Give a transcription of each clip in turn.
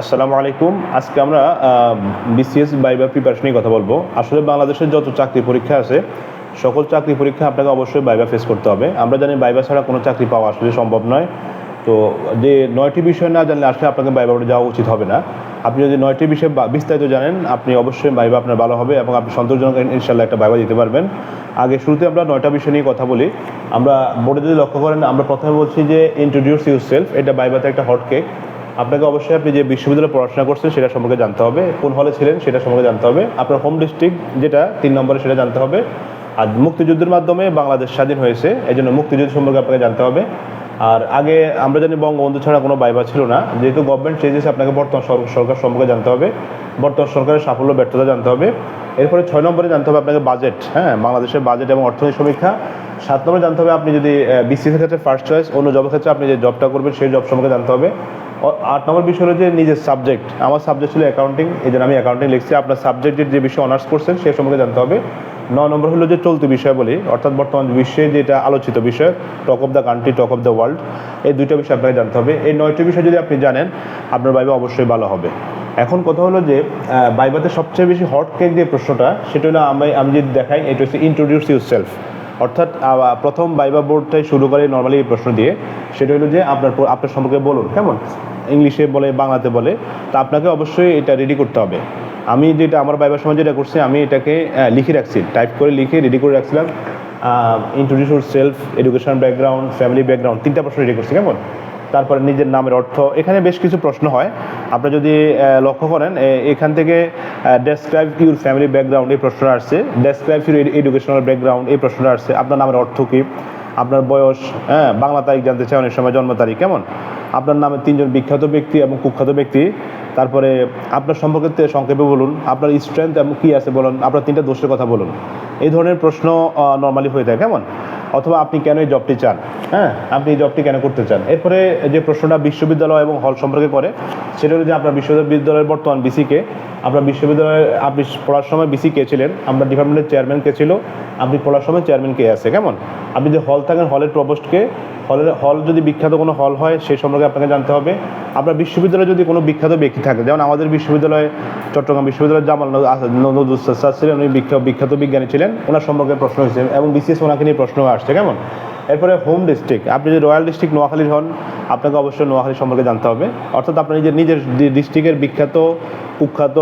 আসসালামু আলাইকুম। আজকে আমরা বিসিএস বাইবা প্রিপারেশন নিয়ে কথা বলব। আসলে বাংলাদেশের যত চাকরি পরীক্ষা আছে, সকল চাকরি পরীক্ষা আপনাকে অবশ্যই বাইবা ফেস করতে হবে। আমরা জানি বাইবা ছাড়া কোনো চাকরি পাওয়া আসলে সম্ভব নয়। তো যে নয়টি বিষয় না জানলে আসলে আপনাকে বাইবা বোর্ডে যাওয়া উচিত হবে না। আপনি যদি নয়টি বিষয় বিস্তারিত জানেন, আপনি অবশ্যই বাইবা আপনার ভালো হবে এবং আপনি সন্তোষজনক ইনশাল্লাহ একটা বাইবা দিতে পারবেন। আগে শুরুতে আমরা নয়টা বিষয় নিয়ে কথা বলি। আমরা বোর্ডে যদি লক্ষ্য করেন, আমরা প্রথমে বলছি যে ইন্ট্রোডিউস ইউর সেলফ এটা বাইবাতে একটা হট কেক আপনাকে অবশ্যই আপনি যে বিশ্ববিদ্যালয়ে পড়াশোনা করছেন সেটা সম্পর্কে জানতে হবে, কোন হলে ছিলেন সেটা সম্পর্কে জানতে হবে, আপনার হোম ডিস্ট্রিক্ট যেটা তিন নম্বরে সেটা জানতে হবে, আর মুক্তিযুদ্ধের মাধ্যমে বাংলাদেশ স্বাধীন হয়েছে এই জন্য মুক্তিযুদ্ধ সম্পর্কে আপনাকে জানতে হবে। আর আগে আমরা জানি বঙ্গবন্ধু ছাড়া কোনো বাইবা ছিল না, যেহেতু গভর্নমেন্ট চেঞ্জেস আপনাকে বর্তমান সরকার সম্পর্কে জানতে হবে, বর্তমান সরকারের সাফল্য, ব্যর্থতা জানতে হবে। এরপরে ছয় নম্বরে জানতে হবে আপনাকে বাজেট হ্যাঁ বাংলাদেশের বাজেট এবং অর্থনীতি সমীক্ষা। সাত নম্বরে জানতে হবে, আপনি যদি বিসিএস ক্ষেত্রে ফার্স্ট চয়েস অন্য জবের ক্ষেত্রে আপনি যে জবটা করবেন, সেই জব সম্পর্কে জানতে হবে। আট নম্বর বিষয় হলো যে নিজের সাবজেক্ট আমার সাবজেক্ট ছিল অ্যাকাউন্টিং এই জন্য আমি অ্যাকাউন্টিং লিখছি। আপনার সাবজেক্টের যে বিষয়ে অনার্স করছেন, সে সম্পর্কে জানতে হবে। ন নম্বর হলো যে চলতি বিষয় বলি, অর্থাৎ বর্তমান বিশ্বে যেটা আলোচিত বিষয় talk of the country talk of the world এই দুইটা বিষয় আপনাকে জানতে হবে। এই নয়টি বিষয় যদি আপনি জানেন, আপনার বাইবা অবশ্যই ভালো হবে। এখন কথা হলো যে বাইবাতে সবচেয়ে বেশি হট কেক যে প্রশ্নটা, সেটা হলো আমি আমি যদি দেখাই, এটা হচ্ছে ইন্ট্রোডিউস ইউর সেলফ অর্থাৎ প্রথম বাইবা বোর্ডটাই শুরু করে নর্মালি এই প্রশ্ন দিয়ে। সেটা হলো যে, আপনার আপনার সম্পর্কে বলুন, কেমন? ইংলিশে বলে, বাংলাতে বলে। তা আপনাকে অবশ্যই এটা রেডি করতে হবে। আমি যেটা, আমার বাইবার সময় যেটা করছি, আমি এটাকে লিখে রাখছি। টাইপ করে লিখে রেডি করে রাখছিলাম। Introduce self education background family background তিনটা প্রশ্ন রেডি করছি, কেমন? তারপরে নিজের নামের অর্থ। এখানে বেশ কিছু প্রশ্ন হয়। আপনি যদি লক্ষ্য করেন এখান থেকে ডেসক্রাইব ইউর ফ্যামিলি ব্যাকগ্রাউন্ড এই প্রশ্নটা আসছে। ডেসক্রাইব ইউর এডুকেশনাল ব্যাকগ্রাউন্ড এই প্রশ্নটা আসছে। আপনার নামের অর্থ কী? আপনার বয়স হ্যাঁ বাংলা তারিখ জানতে চাই, অনেক সময় জন্ম তারিখ, কেমন? আপনার নামে তিনজন বিখ্যাত ব্যক্তি এবং কুখ্যাত ব্যক্তি, তারপরে আপনার সম্পর্কে সংক্ষেপে বলুন, আপনার স্ট্রেংথ এবং কী আছে বলুন, আপনার তিনটা দোষের কথা বলুন। এই ধরনের প্রশ্ন নর্মালি হয়ে থাকে, কেমন? অথবা আপনি কেন এই জবটি চান? হ্যাঁ আপনি এই জবটি কেন করতে চান? এরপরে যে প্রশ্নটা বিশ্ববিদ্যালয় এবং হল সম্পর্কে করে, সেটা হলো যে আপনার বিশ্ববিদ্যালয়ের বর্তমান বিসিকে আপনার বিশ্ববিদ্যালয়ে আপনি পড়ার সময় বিসি কে ছিলেন, আপনার ডিপার্টমেন্টের চেয়ারম্যান কে ছিল, আপনি পড়ার সময় চেয়ারম্যান কে আছে, কেমন? আপনি যে হল থাকেন হলের প্রবোস্টকে হলের হল যদি বিখ্যাত কোনো হল হয় সেই সম্পর্কে আপনাকে জানতে হবে। আপনার বিশ্ববিদ্যালয়ে যদি কোনো বিখ্যাত ব্যক্তি থাকে, যেমন আমাদের বিশ্ববিদ্যালয়ে, চট্টগ্রাম বিশ্ববিদ্যালয়ের জামাল নজরুল ছিলেন, উনি বিখ্যাত বিখ্যাত বিজ্ঞানী ছিলেন। ওনার সম্পর্কে প্রশ্ন হয়েছে এবং বিসিএস ওনাকে নিয়ে প্রশ্ন আসছে, কেমন? এরপরে হোম ডিস্ট্রিক্ট। আপনি যদি রয়্যাল ডিস্ট্রিক্ট নোয়াখালীর হন, আপনাকে অবশ্যই নোয়াখালী সম্পর্কে জানতে হবে। অর্থাৎ আপনার নিজের নিজের ডিস্ট্রিক্টের বিখ্যাত, কুখ্যাত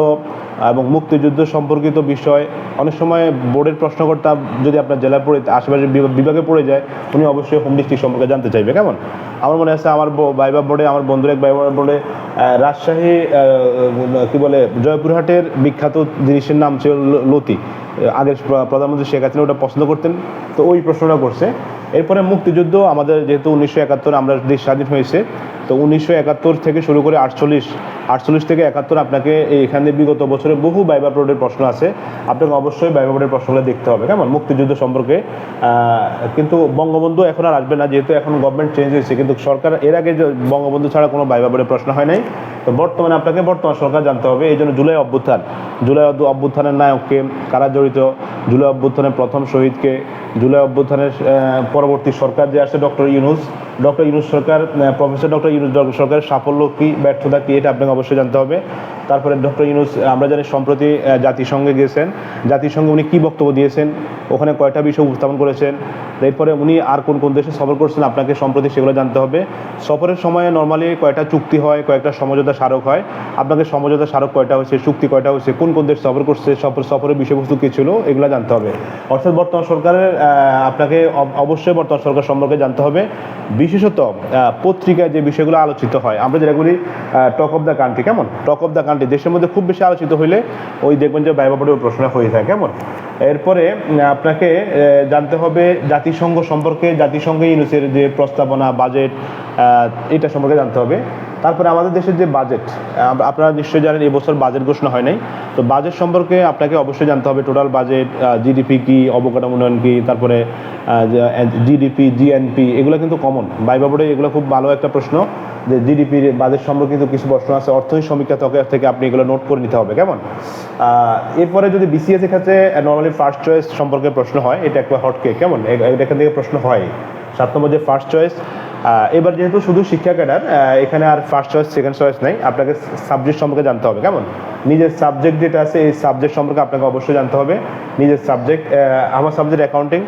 এবং মুক্তিযুদ্ধ সম্পর্কিত বিষয়, অনেক সময় বোর্ডের প্রশ্নকর্তা যদি আপনার জেলা পড়ে আশেপাশে বিভাগ- পড়ে যায়, উনি অবশ্যই হোম ডিস্ট্রিক্ট সম্পর্কে জানতে চাইবে। কেমন? আমার মনে আছে আমার বাইবা বোর্ডে, আমার বন্ধুর এক বাইবা বোর্ডে রাজশাহী কি বলে, জয়পুরহাটের বিখ্যাত জিনিসের নাম ছিল লতি। আগের প্রধানমন্ত্রী শেখ হাসিনা ওটা পছন্দ করতেন, তো ওই প্রশ্নটা করছে। এরপরে মুক্তিযুদ্ধ আমাদের যেহেতু উনিশশো একাত্তর আমরা দেশ স্বাধীন হয়েছে, তো উনিশশো একাত্তর থেকে শুরু করে আটচল্লিশ আটচল্লিশ থেকে একাত্তর আপনাকে এখানে বিগত বছরে বহু বাইবা বোর্ডের প্রশ্ন আছে। আপনাকে অবশ্যই বাইবা বোর্ডের প্রশ্নগুলো দেখতে হবে, কেমন? মুক্তিযুদ্ধ সম্পর্কে কিন্তু বঙ্গবন্ধু এখন আর আসবে না, যেহেতু এখন গভর্নমেন্ট চেঞ্জ হয়েছে, কিন্তু সরকার এর আগে বঙ্গবন্ধু ছাড়া কোনো বাইবা বোর্ডের প্রশ্ন হয় নাই। তো বর্তমানে আপনাকে বর্তমান সরকার জানতে হবে, এই জন্য জুলাই অভ্যুত্থান, জুলাই অভ্যুত্থানের নায়ককে কারা জড়িত জুলাই অভ্যুত্থানের প্রথম শহীদকে জুলাই অভ্যুত্থানের পরবর্তী সরকার যে আসে ডক্টর ইউনুস। ডক্টর ইউনুস সরকার প্রফেসর ডক্টর ইউনুস সরকারের সাফল্য কী, ব্যর্থতা কী, এটা আপনাকে অবশ্যই জানতে হবে। তারপরে ডক্টর ইউনুস, আমরা জানি সম্প্রতি জাতিসংঘে গিয়েছেন। জাতিসংঘে উনি কী বক্তব্য দিয়েছেন, ওখানে কয়টা বিষয় উপস্থাপন করেছেন, এরপরে উনি আর কোন কোন দেশে সফর করছেন, আপনাকে সম্প্রতি সেগুলো জানতে হবে। সফরের সময়ে নর্মালি কয়টা চুক্তি হয়, কয়েকটা সমঝোতা স্মারক হয়। আপনাকে সমঝোতা স্মারক কয়টা হয়েছে, চুক্তি কয়টা হয়েছে, কোন কোন দেশ সফর করছে, সফর, সফরের বিষয়বস্তু কী ছিল, এগুলো জানতে হবে। অর্থাৎ বর্তমান সরকারের আপনাকে অবশ্যই বর্তমান সরকার সম্পর্কে জানতে হবে। বিশেষত পত্রিকায় যে বিষয়গুলো আলোচিত হয়, আমরা যেটা বলি টক অফ দ্য কান্ট্রি কেমন? টক অফ দ্য কান্ট্রি দেশের মধ্যে খুব বেশি আলোচিত হইলে ওই দেখবেন যে বোর্ডের প্রশ্ন হয়ে থাকে কেমন? এরপরে আপনাকে জানতে হবে জাতিসংঘ সম্পর্কে, জাতিসংঘ ইউনুসের যে প্রস্তাবনা, বাজেট এটা সম্পর্কে জানতে হবে। তারপরে আমাদের দেশের যে বাজেট আপনারা নিশ্চয়ই জানেন এবছর বাজেট ঘোষণা হয় নাই। তো বাজেট সম্পর্কে আপনাকে অবশ্যই জানতে হবে, টোটাল বাজেট জিডিপি কি, অবকাঠামো উন্নয়ন কি, তারপরে জিডিপি, জিএনপি, এগুলো কিন্তু কমন বাইবা এগুলো খুব ভালো একটা প্রশ্ন যে জিডিপির বাজেট সম্পর্কিত কিছু প্রশ্ন আছে। অর্থনীতি সমীক্ষা থেকে- থেকে আপনি এগুলো নোট করে নিতে হবে, কেমন? এরপরে যদি বিসিএস এর ক্ষেত্রে নর্মালি ফার্স্ট চয়েস সম্পর্কে প্রশ্ন হয় এটা একবার হটকে কেমন? এখান থেকে প্রশ্ন হয়। সাত নম্বর যে ফার্স্ট চয়েস এবার যেহেতু শুধু শিক্ষা ক্যাডার এখানে আর ফার্স্ট চয়েস সেকেন্ড চয়েস নাই। আপনাকে সাবজেক্ট সম্পর্কে জানতে হবে, কেমন? নিজের সাবজেক্ট যেটা আছে, এই সাবজেক্ট সম্পর্কে আপনাকে অবশ্যই জানতে হবে। নিজের সাবজেক্ট আমার সাবজেক্ট অ্যাকাউন্টিং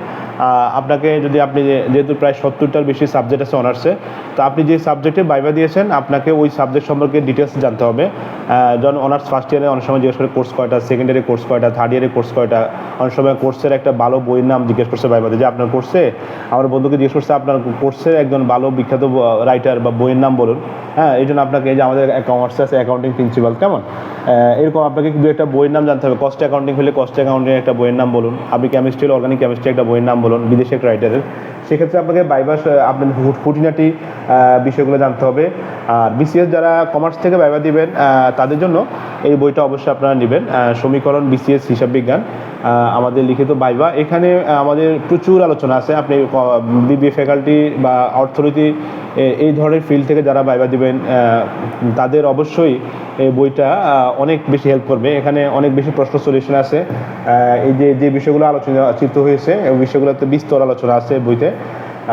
আপনাকে যদি আপনি যেহেতু প্রায় সত্তরটার বেশি সাবজেক্ট আছে অনার্সে তো আপনি যে সাবজেক্টে বাইবা দিয়েছেন, আপনাকে ওই সাবজেক্ট সম্পর্কে ডিটেলস জানতে হবে। যখন অনার্স ফার্স্ট ইয়ারে অনেক সময় জিজ্ঞেস করে কোর্স কয়টা সেকেন্ড ইয়ারে কোর্স কয়টা থার্ড ইয়ারে কোর্স কয়টা, অনেক সময় কোর্সের একটা ভালো বইয়ের নাম জিজ্ঞেস করছে বাইবাতে যে, আপনার কোর্সে আমার বন্ধুকে জিজ্ঞেস করছে, আপনার কোর্সে একজন ভালো বিখ্যাত রাইটার বা বইয়ের নাম বলুন। হ্যাঁ এই জন্য আপনাকে এই যে আমাদের কমার্স আছে অ্যাকাউন্টিং প্রিন্সিপাল কেমন? এরকম আপনাকে দু একটা বইয়ের নাম জানতে হবে। কস্ট অ্যাকাউন্টিং হলে কস্ট অ্যাকাউন্টিং একটা বইয়ের নাম বলুন। আপনি কেমিস্ট্রি অর্গানিক কেমিস্ট্রি একটা বইয়ের নাম বলুন, বিদেশি একটা রাইটারের সেক্ষেত্রে আপনাকে বাইবাস আপনার খুঁটিনাটি বিষয়গুলো জানতে হবে। আর বিসিএস যারা কমার্স থেকে বাইবা দিবেন তাদের জন্য এই বইটা অবশ্যই আপনারা নেবেন। সমীকরণ বিসিএস হিসাব বিজ্ঞান আমাদের লিখিত বাইবা এখানে আমাদের প্রচুর আলোচনা আছে। আপনি বিবিএ ফ্যাকাল্টি বা অর্থনীতি এই ধরনের ফিল্ড থেকে যারা বাইবা দিবেন তাদের অবশ্যই এই বইটা অনেক বেশি হেল্প করবে। এখানে অনেক বেশি প্রশ্ন সলিউশন আছে। এই যে যে বিষয়গুলো আলোচনা চিত্র হয়েছে এই বিষয়গুলোতে বিস্তর আলোচনা আছে বইতে।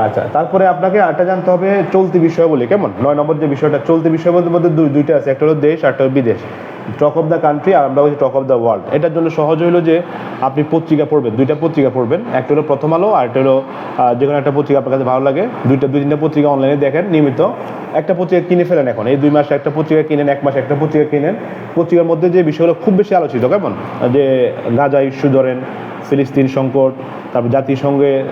আচ্ছা তারপরে আপনাকে আরেকটা জানতে হবে চলতি বিষয় বলি কেমন? নয় নম্বর যে বিষয়টা, চলতি বিষয় মধ্যে দুই, দুইটা আছে, একটা হলো দেশ একটা বিদেশ। টক অফ দ্য কান্ট্রি আর আমরা বলছি টক অফ দ্য ওয়ার্ল্ড এটার জন্য সহজ হলো যে আপনি পত্রিকা পড়বেন, দুইটা পত্রিকা পড়বেন। একটা হলো প্রথম আলো আর একটা হলো যে কোনো একটা পত্রিকা আপনার কাছে ভালো লাগে। দুইটা, দুই তিনটা পত্রিকা অনলাইনে দেখেন, নিয়মিত। একটা পত্রিকা কিনে ফেলেন এখন, এই দুই মাসে একটা পত্রিকা কিনেন, এক মাসে একটা পত্রিকা কিনেন। পত্রিকার মধ্যে যে বিষয়গুলো খুব বেশি আলোচিত, কেমন? যে গাজা ইস্যু ধরেন, ফিলিস্তিন সংকট তারপর জাতিসংঘে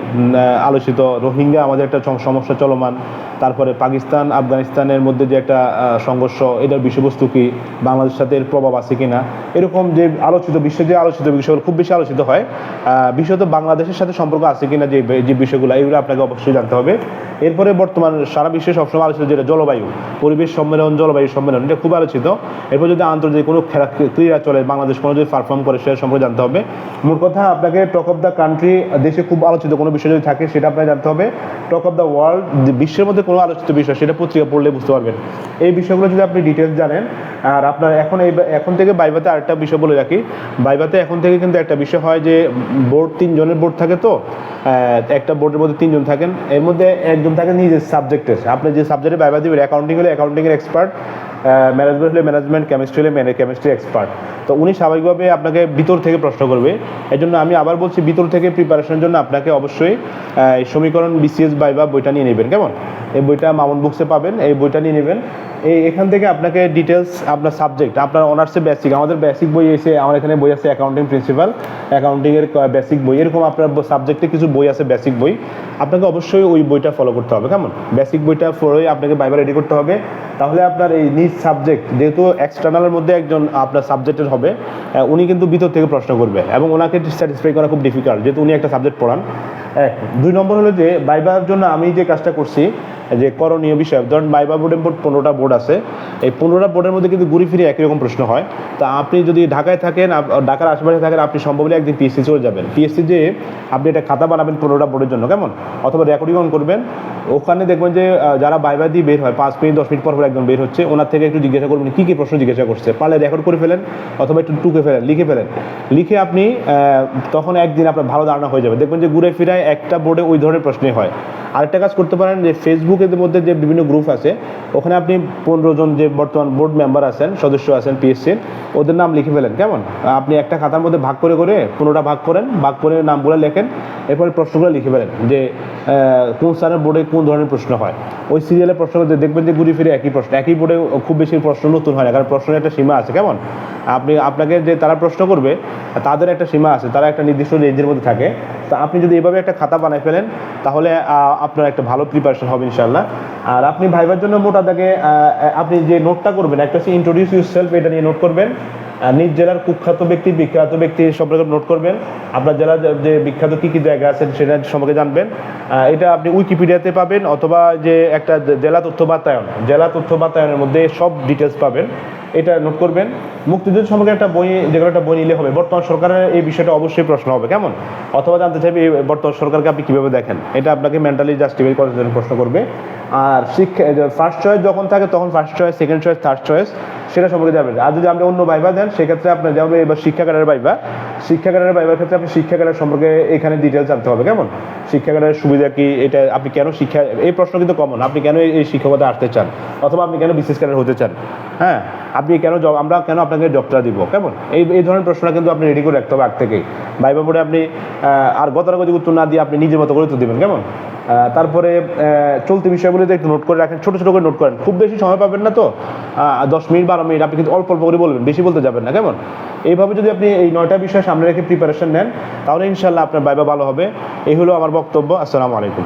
আলোচিত রোহিঙ্গা আমাদের একটা সম- সমস্যা চলমান। তারপরে পাকিস্তান, আফগানিস্তানের মধ্যে যে একটা সংঘর্ষ, এটার বিষয়বস্তু কি? বাংলাদেশের সাথে এর প্রভাব আছে কিনা? এরকম যে আলোচিত বিশ্বে যে আলোচিত বিষয়গুলো খুব বেশি আলোচিত হয় বিশেষত বাংলাদেশের সাথে সম্পর্ক আছে কিনা যে যে বিষয়গুলো, এগুলো আপনাকে অবশ্যই জানতে হবে। এরপরে বর্তমান সারা বিশ্বে সবসময় আলোচিত যেটা জলবায়ু, পরিবেশ সম্মেলন, জলবায়ু সম্মেলন, এটা খুব আলোচিত। এরপর যদি আন্তর্জাতিক কোনো খেলা, ক্রীড়া চলে, বাংলাদেশ কোনো যদি পারফর্ম করে সেটা সম্পর্কে জানতে হবে। মোট কথা, আপনাকে টক অফ দ্য কান্ট্রি দেশে খুব আলোচিত কোনো বিষয় যদি থাকে, সেটা আপনাকে জানতে হবে। টক অফ দ্য ওয়ার্ল্ড বিশ্বের মধ্যে কোনো আলোচিত বিষয়, সেটা পত্রিকা পড়লে বুঝতে পারবেন। এই বিষয়গুলো যদি আপনি ডিটেলস জানেন, আর আপনার এখন এই এখন থেকে বাইবাতে আরেকটা বিষয় বলে রাখি। বাইবাতে এখন থেকে কিন্তু একটা বিষয় হয় যে, বোর্ড তিনজনের বোর্ড থাকে তো একটা বোর্ডের মধ্যে তিনজন থাকেন। এর মধ্যে একজন থাকেন নিজের সাবজেক্টের আপনি যে সাবজেক্টে বাইবা দিবেন অ্যাকাউন্টিং হলে অ্যাকাউন্টিংয়ের এক্সপার্ট ম্যানেজমেন্ট হলে ম্যানেজমেন্ট কেমিস্ট্রি হলে কেমিস্ট্রি এক্সপার্ট তো উনি স্বাভাবিকভাবে আপনাকে ভিতর থেকে প্রশ্ন করবে। এই জন্য আমি আবার বলছি, ভিতর থেকে প্রিপারেশনের জন্য আপনাকে অবশ্যই সমীকরণ বিসিএস বাইবা বইটা নিয়ে নেবেন। কেমন? এই বইটা মামুন বুকসে পাবেন। এই বইটা নিয়ে নেবেন। এই এখান থেকে আপনাকে ডিটেলস আপনার সাবজেক্ট আপনার অনার্সে বেসিক আমাদের বেসিক বই এসে, আমার এখানে বই আছে অ্যাকাউন্টিং প্রিন্সিপাল অ্যাকাউন্টিংয়ের বেসিক বই। এরকম আপনার সাবজেক্টে কিছু বই আছে বেসিক বই। আপনাকে অবশ্যই ওই বইটা ফলো করতে হবে। কেমন? বেসিক বইটা ফলোই আপনাকে বাইবার রেডি করতে হবে। তাহলে আপনার এই নিজ সাবজেক্ট যেহেতু এক্সটার্নালের মধ্যে একজন আপনার সাবজেক্টের হবে উনি কিন্তু ভিতর থেকে প্রশ্ন করবে এবং ওনাকে স্যাটিসফাই করা খুব ডিফিকাল্ট যেহেতু উনি একটা সাবজেক্ট পড়ান। এক দুই নম্বর হলো যে বাইবার জন্য আমি যে কাজটা করছি, যে করণীয় বিষয়, ধরুন বাইবা বোর্ডের বোর্ড পনেরোটা বোর্ড আছে, এই পনেরোটা বোর্ডের মধ্যে কিন্তু ঘুরে ফিরে একই রকম প্রশ্ন হয়। তা আপনি যদি ঢাকায় থাকেন ঢাকার আশেপাশে থাকেন, আপনি সম্ভব হলে একদিন পিএসসি চলে যাবেন। পিএসসি যে, আপনি একটা খাতা বানাবেন পনেরোটা বোর্ডের জন্য, কেমন? অথবা রেকর্ডিং অন করবেন, ওখানে দেখবেন যে যারা বাইবা দিয়ে বের হয়, পাঁচ মিনিট, দশ মিনিট পর পর একদম বের হচ্ছে, ওনার থেকে একটু জিজ্ঞাসা করবেন কী কী প্রশ্ন জিজ্ঞাসা করছে। পারলে রেকর্ড করে ফেলেন অথবা একটু টুকে ফেলেন, লিখে ফেলেন। লিখে আপনি তখন একদিন আপনার ভালো ধারণা হয়ে যাবে। দেখবেন যে ঘুরে ফিরায় একটা বোর্ডে ওই ধরনের প্রশ্নই হয়। আরেকটা কাজ করতে পারেন যে ফেসবুকের মধ্যে যে বিভিন্ন গ্রুপ আছে, ওখানে আপনি পনেরো জন যে বর্তমান বোর্ড মেম্বার আছেন, সদস্য আছেন পিএসসির ওদের নাম লিখে ফেলেন, কেমন? আপনি একটা খাতার মধ্যে ভাগ করে করে পনেরোটা ভাগ করেন, ভাগ করে নামগুলো লেখেন, এরপরে প্রশ্নগুলো লিখে ফেলেন যে কোন স্যারের বোর্ডে কোন ধরনের প্রশ্ন হয়। ওই সিরিয়ালের প্রশ্ন দেখবেন যে ঘুরে ফিরে একই প্রশ্ন, একই বোর্ডে খুব বেশি প্রশ্ন নতুন হয় না, কারণ প্রশ্নের একটা সীমা আছে, কেমন? আপনি, আপনাকে যে তারা প্রশ্ন করবে, তাদের একটা সীমা আছে, তারা একটা নির্দিষ্ট রেঞ্জের মধ্যে থাকে। তো আপনি যদি এভাবে একটা খাতা বানায় ফেলেন, তাহলে আপনার একটা ভালো প্রিপারেশন হবে ইনশাল্লাহ আর আপনি ভাইবার জন্য মোটা দাগে আপনি যে নোটটা করবেন, একটা হচ্ছে ইন্ট্রোডিউস ইউর সেলফ এটা নিয়ে নোট করবেন। নিজ জেলার কুখ্যাত ব্যক্তি, বিখ্যাত ব্যক্তি সম্পর্কে নোট করবেন। আপনার জেলার যে- বিখ্যাত কী কী জায়গা আছে সেটা সম্পর্কে জানবেন। এটা আপনি উইকিপিডিয়াতে পাবেন অথবা যে একটা জেলা তথ্য বাতায়ন, জেলা তথ্য বাতায়নের মধ্যে সব ডিটেলস পাবেন। এটা নোট করবেন। মুক্তিযুদ্ধ সম্পর্কে একটা বই যেগুলো একটা বই নিলে হবে। বর্তমান সরকারের এই বিষয়টা অবশ্যই প্রশ্ন হবে। কেমন? অথবা জানতে চাইবে এই বর্তমান সরকারকে আপনি কীভাবে দেখেন? এটা আপনাকে মেন্টালি জাস্টিফাই করার জন্য প্রশ্ন করবে। আর শিক্ষা ফার্স্ট চয়েস যখন থাকে, তখন first choice second choice third choice সেটা সম্পর্কে যাবেন আর যদি আপনি অন্য ভাইবা দেন, সেক্ষেত্রে আপনার যেমন এবার শিক্ষাগারের বাইবা শিক্ষাগারের বাইবার ক্ষেত্রে আপনি শিক্ষাগারের সম্পর্কে এখানে ডিটেলস জানতে হবে। কেমন? শিক্ষাগারের সুবিধা কি? এটা আপনি কেন শিক্ষা, এই প্রশ্ন কিন্তু কমন আপনি কেন এই- এই শিক্ষকতা আসতে চান? অথবা আপনি কেন বিশেষ ক্যাডার হতে চান? হ্যাঁ? আপনি কেন জব আমরা কেন আপনাকে জবটা দিব? কেমন? এই এই ধরনের প্রশ্নটা কিন্তু আপনি রেডি করে রাখতে হবে আগ থেকেই। বাইবা বোর্ডে আপনি আর গতানুগতিক উত্তর না দিয়ে আপনি নিজের মতো করে উত্তর দেবেন, কেমন? তারপরে চলতি বিষয়গুলিতে একটু নোট করে রাখেন, ছোটো ছোটো করে নোট করেন। খুব বেশি সময় পাবেন না তো? দশ মিনিট, বারো মিনিট, আপনি কিন্তু অল্প অল্প করে বলবেন, বেশি বলতে যাবেন না, কেমন? এইভাবে যদি আপনি এই নয়টা বিষয় সামনে রেখে প্রিপারেশন নেন, তাহলে ইনশাল্লাহ আপনার বাইবা ভালো হবে। এই হলো আমার বক্তব্য, আসসালামু আলাইকুম।